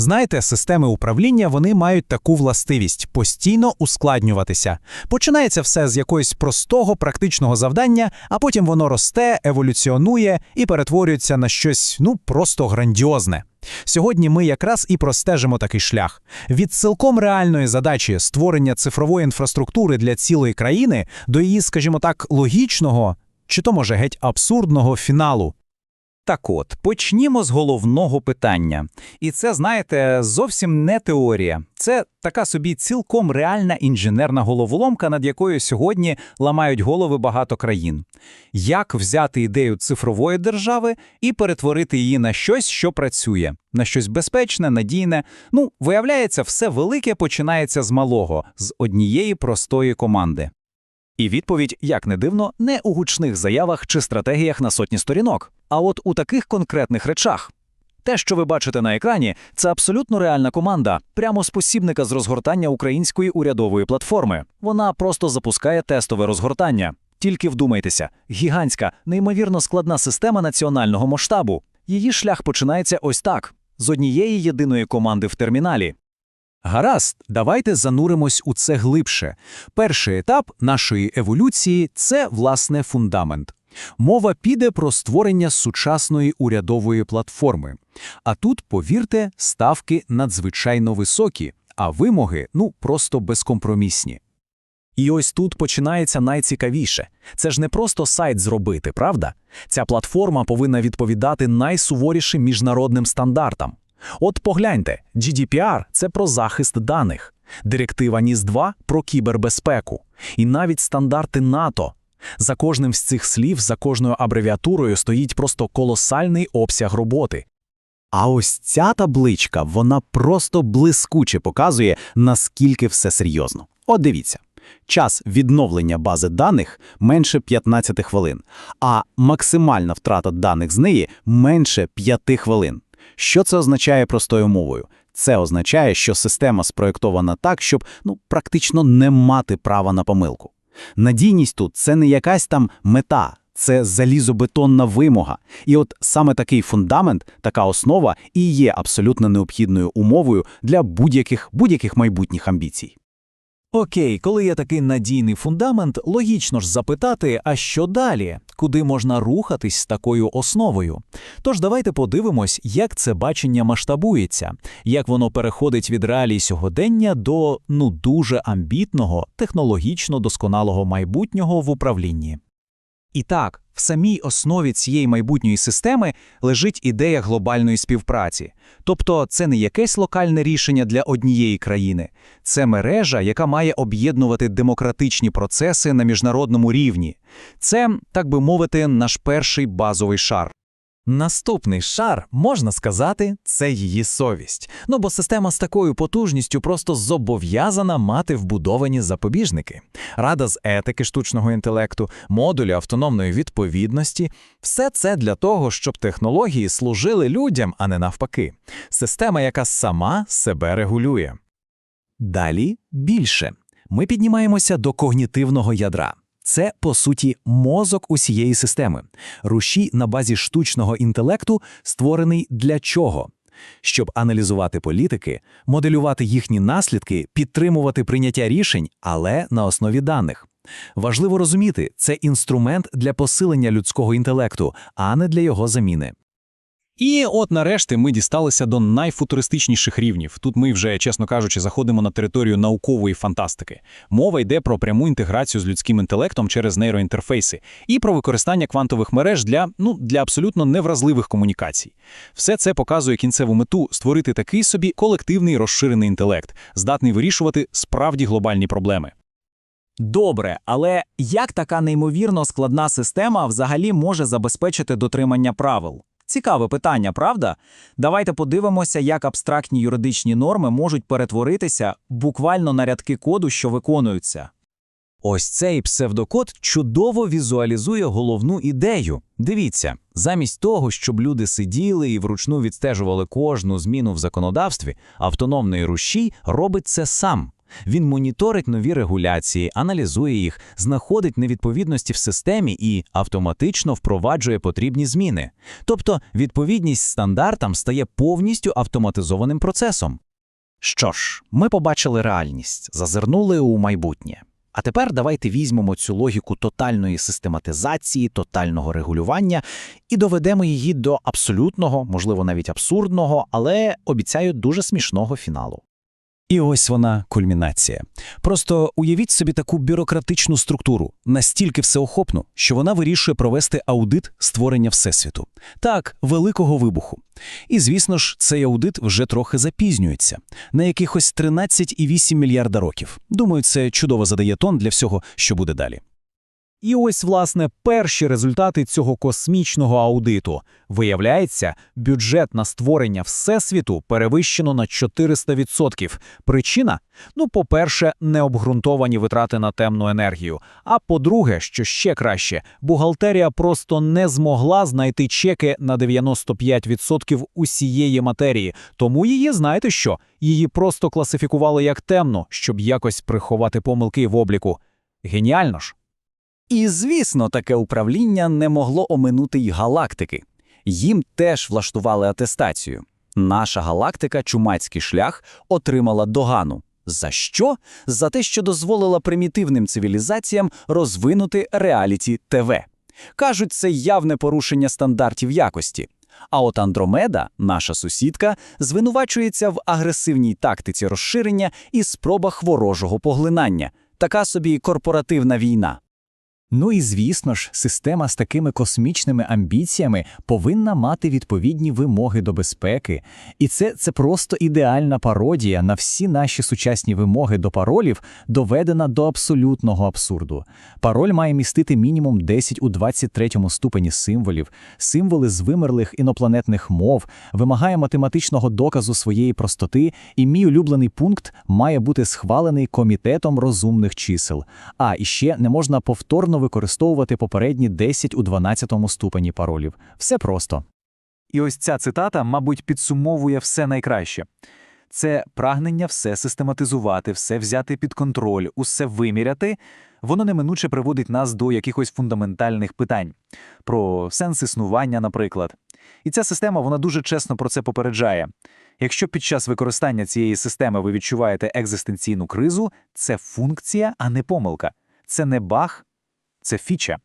Знаєте, системи управління вони мають таку властивість постійно ускладнюватися. Починається все з якогось простого практичного завдання, а потім воно росте, еволюціонує і перетворюється на щось ну просто грандіозне. Сьогодні ми якраз і простежимо такий шлях від цілком реальної задачі створення цифрової інфраструктури для цілої країни до її, скажімо так, логічного чи то може геть абсурдного фіналу. Так от, почнімо з головного питання. І це, знаєте, зовсім не теорія. Це така собі цілком реальна інженерна головоломка, над якою сьогодні ламають голови багато країн. Як взяти ідею цифрової держави і перетворити її на щось, що працює, на щось безпечне, надійне. Ну, виявляється, все велике починається з малого, з однієї простої команди. І відповідь, як не дивно, не у гучних заявах чи стратегіях на сотні сторінок, а от у таких конкретних речах. Те, що ви бачите на екрані, це абсолютно реальна команда, прямо з посібника з розгортання української урядової платформи. Вона просто запускає тестове розгортання. Тільки вдумайтеся, гігантська, неймовірно складна система національного масштабу. Її шлях починається ось так: з однієї єдиної команди в терміналі. Гаразд, давайте зануримось у це глибше. Перший етап нашої еволюції це, власне, фундамент. Мова піде про створення сучасної урядової платформи. А тут, повірте, ставки надзвичайно високі, а вимоги ну просто безкомпромісні. І ось тут починається найцікавіше. Це ж не просто сайт зробити, правда? Ця платформа повинна відповідати найсуворішим міжнародним стандартам. От погляньте, GDPR – це про захист даних, директива НІС-2 – про кібербезпеку, і навіть стандарти НАТО. За кожним з цих слів, за кожною абревіатурою стоїть просто колосальний обсяг роботи. А ось ця табличка, вона просто блискуче показує, наскільки все серйозно. От дивіться. Час відновлення бази даних менше 15 хвилин, а максимальна втрата даних з неї менше 5 хвилин. Що це означає простою мовою? Це означає, що система спроєктована так, щоб ну, практично не мати права на помилку. Надійність тут це не якась там мета, це залізобетонна вимога. І от саме такий фундамент, така основа і є абсолютно необхідною умовою для будь-яких будь-яких майбутніх амбіцій. Окей, коли є такий надійний фундамент, логічно ж запитати, а що далі? Куди можна рухатись з такою основою? Тож давайте подивимось, як це бачення масштабується, як воно переходить від реалій сьогодення до ну дуже амбітного, технологічно досконалого майбутнього в управлінні. І так, в самій основі цієї майбутньої системи лежить ідея глобальної співпраці. Тобто це не якесь локальне рішення для однієї країни, це мережа, яка має об'єднувати демократичні процеси на міжнародному рівні. Це, так би мовити, наш перший базовий шар. Наступний шар, можна сказати, це її совість. Ну бо система з такою потужністю просто зобов'язана мати вбудовані запобіжники. Рада з етики штучного інтелекту, модулі автономної відповідності все це для того, щоб технології служили людям, а не навпаки. Система, яка сама себе регулює. Далі більше. Ми піднімаємося до когнітивного ядра. Це, по суті, мозок усієї системи. Рушій на базі штучного інтелекту створений для чого? Щоб аналізувати політики, моделювати їхні наслідки, підтримувати прийняття рішень, але на основі даних. Важливо розуміти, це інструмент для посилення людського інтелекту, а не для його заміни. І от нарешті ми дісталися до найфутуристичніших рівнів. Тут ми вже, чесно кажучи, заходимо на територію наукової фантастики. Мова йде про пряму інтеграцію з людським інтелектом через нейроінтерфейси і про використання квантових мереж для, ну, для абсолютно невразливих комунікацій. Все це показує кінцеву мету створити такий собі колективний розширений інтелект, здатний вирішувати справді глобальні проблеми. Добре, але як така неймовірно складна система взагалі може забезпечити дотримання правил? Цікаве питання, правда? Давайте подивимося, як абстрактні юридичні норми можуть перетворитися буквально на рядки коду, що виконуються. Ось цей псевдокод чудово візуалізує головну ідею. Дивіться, замість того, щоб люди сиділи і вручну відстежували кожну зміну в законодавстві, автономний рушій робить це сам. Він моніторить нові регуляції, аналізує їх, знаходить невідповідності в системі і автоматично впроваджує потрібні зміни. Тобто відповідність стандартам стає повністю автоматизованим процесом. Що ж, ми побачили реальність, зазирнули у майбутнє. А тепер давайте візьмемо цю логіку тотальної систематизації, тотального регулювання і доведемо її до абсолютного, можливо, навіть абсурдного, але обіцяю дуже смішного фіналу. І ось вона кульмінація. Просто уявіть собі таку бюрократичну структуру, настільки всеохопну, що вона вирішує провести аудит створення Всесвіту. Так, великого вибуху. І, звісно ж, цей аудит вже трохи запізнюється. На якихось 13,8 мільярда років. Думаю, це чудово задає тон для всього, що буде далі. І ось, власне, перші результати цього космічного аудиту. Виявляється, бюджет на створення Всесвіту перевищено на 400%. Причина? Ну, по-перше, необґрунтовані витрати на темну енергію. А по-друге, що ще краще, бухгалтерія просто не змогла знайти чеки на 95% усієї матерії. Тому її, знаєте що? Її просто класифікували як темну, щоб якось приховати помилки в обліку. Геніально ж! І, звісно, таке управління не могло оминути й галактики. Їм теж влаштували атестацію. Наша галактика Чумацький шлях отримала догану. За що? За те, що дозволила примітивним цивілізаціям розвинути реаліті ТВ. Кажуть, це явне порушення стандартів якості. А от Андромеда, наша сусідка, звинувачується в агресивній тактиці розширення і спробах ворожого поглинання. Така собі корпоративна війна. Ну і звісно ж, система з такими космічними амбіціями повинна мати відповідні вимоги до безпеки. І це, це просто ідеальна пародія на всі наші сучасні вимоги до паролів, доведена до абсолютного абсурду. Пароль має містити мінімум 10 у 23 ступені символів, символи з вимерлих інопланетних мов, вимагає математичного доказу своєї простоти, і мій улюблений пункт має бути схвалений комітетом розумних чисел. А і ще не можна повторно використовувати попередні 10 у 12 ступені паролів. Все просто. І ось ця цитата, мабуть, підсумовує все найкраще. Це прагнення все систематизувати, все взяти під контроль, усе виміряти. Воно неминуче приводить нас до якихось фундаментальних питань про сенс існування, наприклад. І ця система вона дуже чесно про це попереджає. Якщо під час використання цієї системи ви відчуваєте екзистенційну кризу, це функція, а не помилка. Це не баг, це фіча.